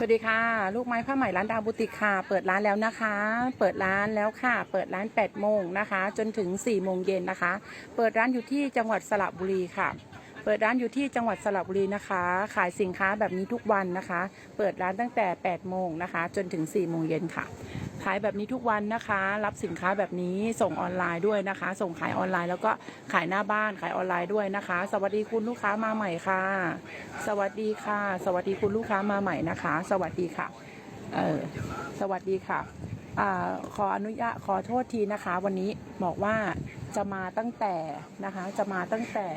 สวัสดีค่ะ ลูกไม้ผ้าไหมร้านดาวบุติกค่ะ เปิดร้านแล้วนะคะ เปิดร้านแล้วค่ะ เปิดร้าน8โมงนะคะ จนถึง4โมงเย็นนะคะ เปิดร้านอยู่ที่จังหวัดสระบุรีค่ะ เปิดร้านอยู่ที่จังหวัดสระบุรีนะคะ ขายสินค้าแบบนี้ทุกวันนะคะ เปิดร้านตั้งแต่ 8 โมงนะคะ จนถึง 4 โมงเย็นค่ะ ขายแบบนี้ทุกวันนะคะ รับสินค้าแบบนี้ส่งออนไลน์ด้วยนะคะ ส่งขายออนไลน์แล้วก็ขายหน้าบ้านขายออนไลน์ด้วยนะคะ สวัสดีคุณลูกค้ามาใหม่ค่ะ สวัสดีค่ะ สวัสดีคุณลูกค้ามาใหม่นะคะ สวัสดีค่ะเออสวัสดีค่ะอ่าขออนุญาตขอโทษทีนะคะ วันนี้บอกว่าจะมาตั้งแต่นะคะ จะมาตั้งแต่